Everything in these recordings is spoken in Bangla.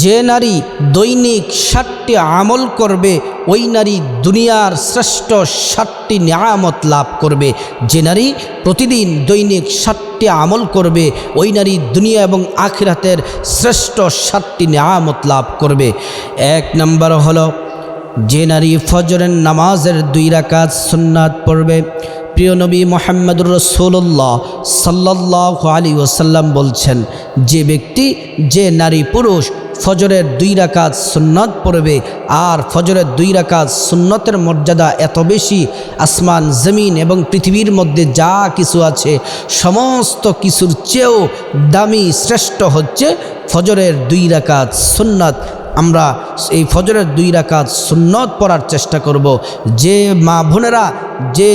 যে নারী দৈনিক ষাটটি আমল করবে, ওই নারী দুনিয়ার শ্রেষ্ঠ ষাটটি নিয়ামত লাভ করবে। যে নারী প্রতিদিন দৈনিক ষাটটি আমল করবে, ওই নারী দুনিয়া এবং আখিরাতের শ্রেষ্ঠ ষাটটি নিয়ামত লাভ করবে। এক নম্বর হলো, যে নারী ফজরের নামাজের দুই রাকাত সুন্নাত পড়বে প্রিয় নবী মোহাম্মদুর রসুল্লাহ সাল্লাহ আলী ওসাল্লাম বলছেন, যে ব্যক্তি, যে নারী পুরুষ ফজরের দুই রাকাত সুন্নত পড়বে, আর ফজরের দুই রাকাত সুন্নতের মর্যাদা এত বেশি, আসমান, জমিন এবং পৃথিবীর মধ্যে যা কিছু আছে, সমস্ত কিছুর চেয়েও দামি শ্রেষ্ঠ হচ্ছে ফজরের দুই রাকাত সুন্নত। আমরা এই ফজরের দুই রাকাত সুন্নত পড়ার চেষ্টা করব। যে মা বোনেরা, যে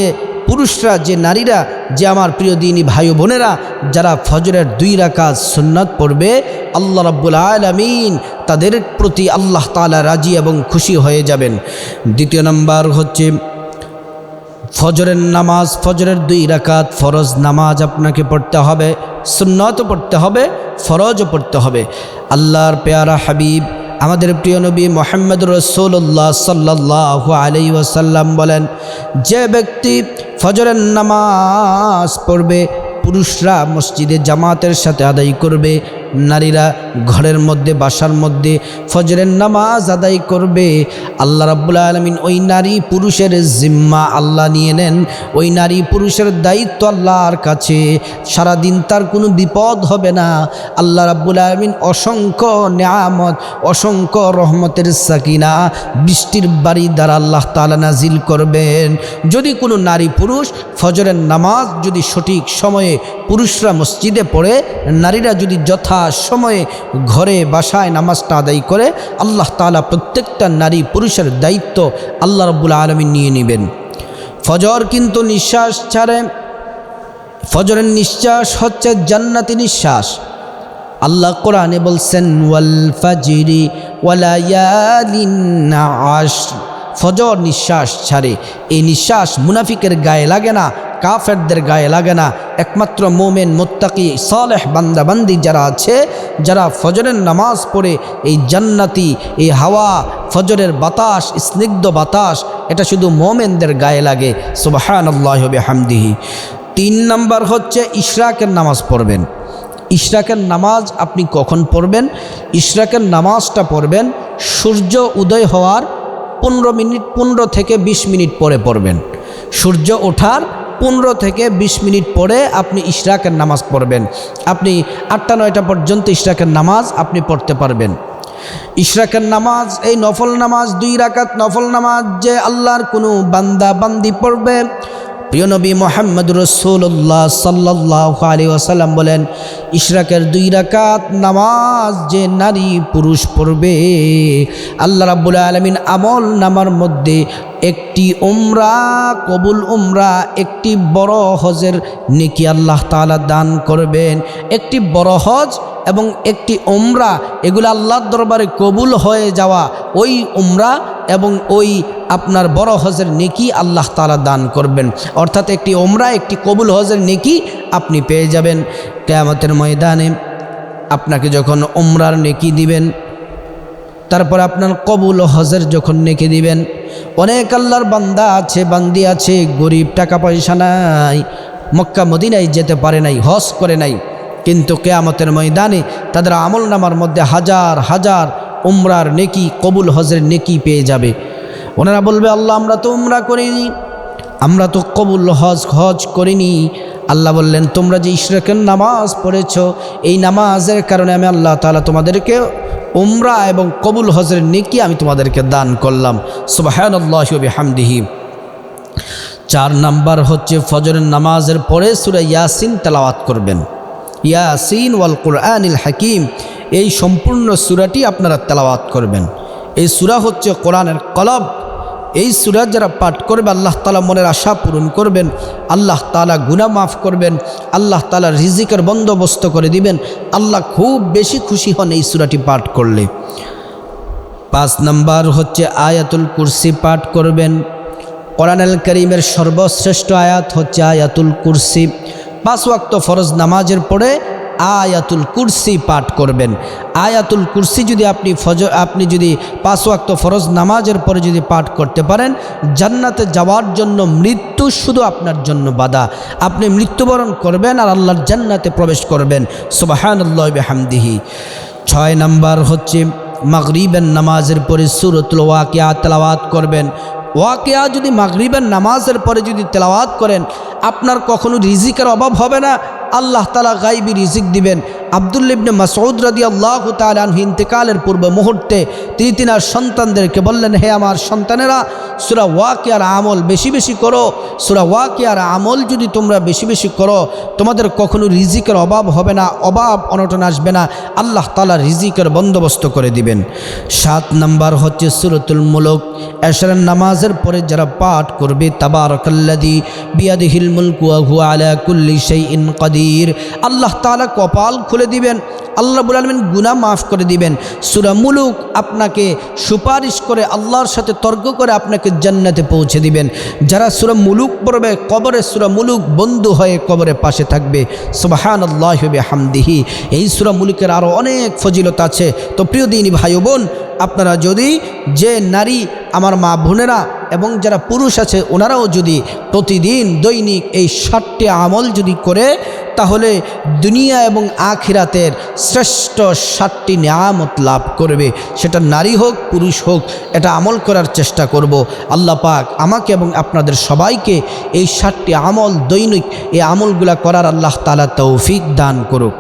পুরুষরা, যে নারীরা, যে আমার প্রিয় দিনী ভাই বোনেরা, যারা ফজরের দুই রাকাত সুন্নত পড়বে, আল্লাহ রাব্বুল আলমিন তাদের প্রতি আল্লাহ তালা রাজি এবং খুশি হয়ে যাবেন। দ্বিতীয় নাম্বার হচ্ছে, ফজরের নামাজ, ফজরের দুই রাকাত, ফরজ নামাজ আপনাকে পড়তে হবে, সুন্নতও পড়তে হবে, ফরজও পড়তে হবে। আল্লাহর পেয়ারা হাবিব আমাদের প্রিয় নবী মোহাম্মদ রসুল্লাহ সাল্লাহ আলী ওয়াসাল্লাম বলেন, যে ব্যক্তি ফজরের নামাজ পড়বে, পুরুষরা মসজিদে জামাতের সাথে আদায় করবে নারীরা ঘরের মধ্যে, বাসার মধ্যে ফজরের নামাজ আদায় করবে। আল্লাহ রাব্বুল আলমিন ওই নারী পুরুষের জিম্মা আল্লাহ নিয়ে নেন। ওই নারী পুরুষের দায়িত্ব আল্লাহর কাছে। সারাদিন তার কোনো বিপদ হবে না। আল্লাহ রাব্বুল আলমিন অসংখ্য নিয়ামত, অসংখ্য রহমতের সাকিনা বৃষ্টির বাড়ি দ্বারা আল্লাহ তালা নাজিল করবেন। যদি কোনো নারী পুরুষ ফজরের নামাজ যদি সঠিক সময়ে পুরুষরা মসজিদে পড়ে, নারীরা যদি যথা সময়ে ঘরে বাসায় নামাজটা আদায় করে আল্লাহ তালা প্রত্যেকটা নারী পুরুষের দায়িত্ব আল্লাহ রব্বুল আলমিন নিয়ে নেবেন। ফজর কিন্তু নিঃশ্বাস ছাড়ে, ফজরের নিঃশ্বাস হচ্ছে জান্নাতি নিঃশ্বাস। আল্লাহ কোরআনে বলছেন, ওয়াল ফাজিরি আশ ফজর নিঃশ্বাস ছাড়ে, এই নিঃশ্বাস মুনাফিকের গায়ে লাগে না কাফেরদের গায়ে লাগে না। একমাত্র মোমেন, মোত্তাকি, সালেহ বান্দাবান্দি যারা আছে, যারা ফজরের নামাজ পড়ে এই জান্নাতি, এই হাওয়া, ফজরের বাতাস, স্নিগ্ধ বাতাস, এটা শুধু মোমেনদের গায়ে লাগে। সুবাহান আল্লাহ হামদিহি তিন নম্বর হচ্ছে ইশরাকের নামাজ পড়বেন। ইশরাকের নামাজ আপনি কখন পড়বেন? ইশরাকের নামাজটা পড়বেন সূর্য উদয় হওয়ার পনেরো মিনিট, পনেরো থেকে ২০ মিনিট পরে পড়বেন। সূর্য ওঠার পনেরো থেকে ২০ মিনিট পরে আপনি ইশরাকের নামাজ পড়বেন। আপনি আটটা, নয়টা পর্যন্ত ইশরাকের নামাজ আপনি পড়তে পারবেন। ইশরাকের নামাজ, এই নফল নামাজ, দুই রাকাত নফল নামাজ যে আল্লাহর কোনো বান্দা বান্দি পড়বে। প্রিয় নবী মোহাম্মদ রসুল্লাহ সাল্লাহ আলী ওসাল্লাম বলেন, ইশরাকের দুই রাকাত নামাজ যে নারী পুরুষ পড়বে, আল্লাহ রাবুল আলমিন আমল নামার মধ্যে একটি উমরা, কবুল উমরা, একটি বড় হজের নেকি আল্লাহ তালা দান করবেন। একটি বড় হজ এবং একটি উমরা, এগুলো আল্লাহর দরবারে কবুল হয়ে যাওয়া ওই উমরা এবং ওই আপনার বড় হজের নেকি আল্লাহ তালা দান করবেন। অর্থাৎ একটি ওমরা একটি কবুল হজের নেকি আপনি পেয়ে যাবেন। কেয়ামতের ময়দানে আপনাকে যখন ওমরার নেকি দিবেন, তারপর আপনার কবুল হজের যখন নেকি দিবেন অনেক আল্লাহর বান্দা আছে, বান্দি আছে, গরিব টাকা পয়সা নাই, মক্কা মদিনায় যেতে পারে নাই, হজ করে নাই। কিন্তু কেয়ামতের ময়দানে তাদের আমল নামার মধ্যে হাজার হাজার উমরার নেকি, কবুল হজের নেকি পেয়ে যাবে। ওনারা বলবে, আল্লাহ, আমরা তো উমরা করিনি, আমরা তো কবুল হজ হজ করিনি। আল্লাহ বললেন, তোমরা যে ইশরাকের নামাজ পড়েছ, এই নামাজের কারণে আমি আল্লাহ তালা তোমাদেরকে উমরা এবং কবুল হজের নেকি আমি তোমাদেরকে দান করলাম। সুবাহানল্লাহবি হামদিহি চার নাম্বার হচ্ছে, ফজরের নামাজের পরে সুরা ইয়াসিন তেলাওয়াত করবেন। ইয়াসিন ওয়াল কোরআনিল হাকিম, এই সম্পূর্ণ সুরাটি আপনারা তেলাওয়াত করবেন। এই সুরা হচ্ছে কোরআনের কলব। এই সুরা যারা পাঠ করবে, আল্লাহ তালা মনের আশা পূরণ করবেন, আল্লাহ তালা গুণা মাফ করবেন, আল্লাহ তালা রিজিকের বন্দোবস্ত করে দিবেন। আল্লাহ খুব বেশি খুশি হন এই সুরাটি পাঠ করলে। পাঁচ নাম্বার হচ্ছে আয়াতুল কুরসি পাঠ করবেন। কোরআনুল করিমের সর্বশ্রেষ্ঠ আয়াত হচ্ছে আয়াতুল কুরসি। পাঁচ ওয়াক্ত ফরজ নামাজের পরে আয়াতুল কুরসি পাঠ করবেন। আয়াতুল কুরসি যদি আপনি ফজ আপনি যদি পাঁচ ওয়াক্ত ফরজ নামাজের পরে যদি পাঠ করতে পারেন, জান্নাতে যাওয়ার জন্য মৃত্যু শুধু আপনার জন্য বাধা। আপনি মৃত্যুবরণ করবেন আর আল্লাহর জান্নাতে প্রবেশ করবেন। সুবাহান আল্লাহ হামদিহি ছয় নাম্বার হচ্ছে, মাগরিবের নামাজের পরে সুরতুল ওয়াকিয়া তেলাওয়াত করবেন। ওয়াকিয়া যদি মাগরিবের নামাজের পরে যদি তেলাওয়াত করেন, আপনার কখনো রিজিকের অভাব হবে না আল্লাহ তালা গাইবি রিজিক দিবেন। আবদুল্লিবনে মাসউদ রাদি আল্লাহ তালু ইন্তেকালের পূর্ব মুহূর্তে তিনি তিনার সন্তানদেরকে বললেন, হে আমার সন্তানেরা, সুরা ওয়াকিয়ার আমল বেশি বেশি করো। সুরা ওয়াকিয়ার আমল যদি তোমরা বেশি বেশি করো, তোমাদের কখনো রিজিকের অভাব হবে না, অভাব অনটন আসবে না। আল্লাহ তালা রিজিকের বন্দোবস্ত করে দিবেন। সাত নাম্বার হচ্ছে সুরতুল মুলক। এশরের নামাজের পরে যারা পাঠ করবে তাবারকাল্লাদি বিয়াদিহিল মুলকু আহু আলা কুল্লি সেই ইন কাদির। আল্লাহ তালা কপাল খুলে দিবেন। আল্লাহ বলে আলমিন গুনা মাফ করে দিবেন। সুরা মুলুক আপনাকে সুপারিশ করে, আল্লাহর সাথে তর্ক করে আপনাকে জান্নাতে পৌঁছে দিবেন। যারা সুরা মুলুক পড়বে, কবরে সুরা মুলুক বন্ধু হয়ে কবরে পাশে থাকবে। সুবাহান আল্লাহ হবে হামদিহি এই সুরা মুলুকের আরও অনেক ফজিলত আছে। তো প্রিয় দিনী ভাই বোন, আপনারা যদি যে নারী, আমার মা বোনেরা এবং যারা পুরুষ আছে, ওনারাও যদি প্রতিদিন দৈনিক এই ষাটটি আমল যদি করে, তাহলে দুনিয়া এবং আখিরাতের শ্রেষ্ঠ ষাটটি নিয়ামত লাভ করবে। সেটা নারী হোক, পুরুষ হোক, এটা আমল করার চেষ্টা করব। আল্লাহ পাক আমাকে এবং আপনাদের সবাইকে এই ষাটটি আমল দৈনিক এই আমলগুলা করার আল্লাহ তালা তৌফিক দান করুক।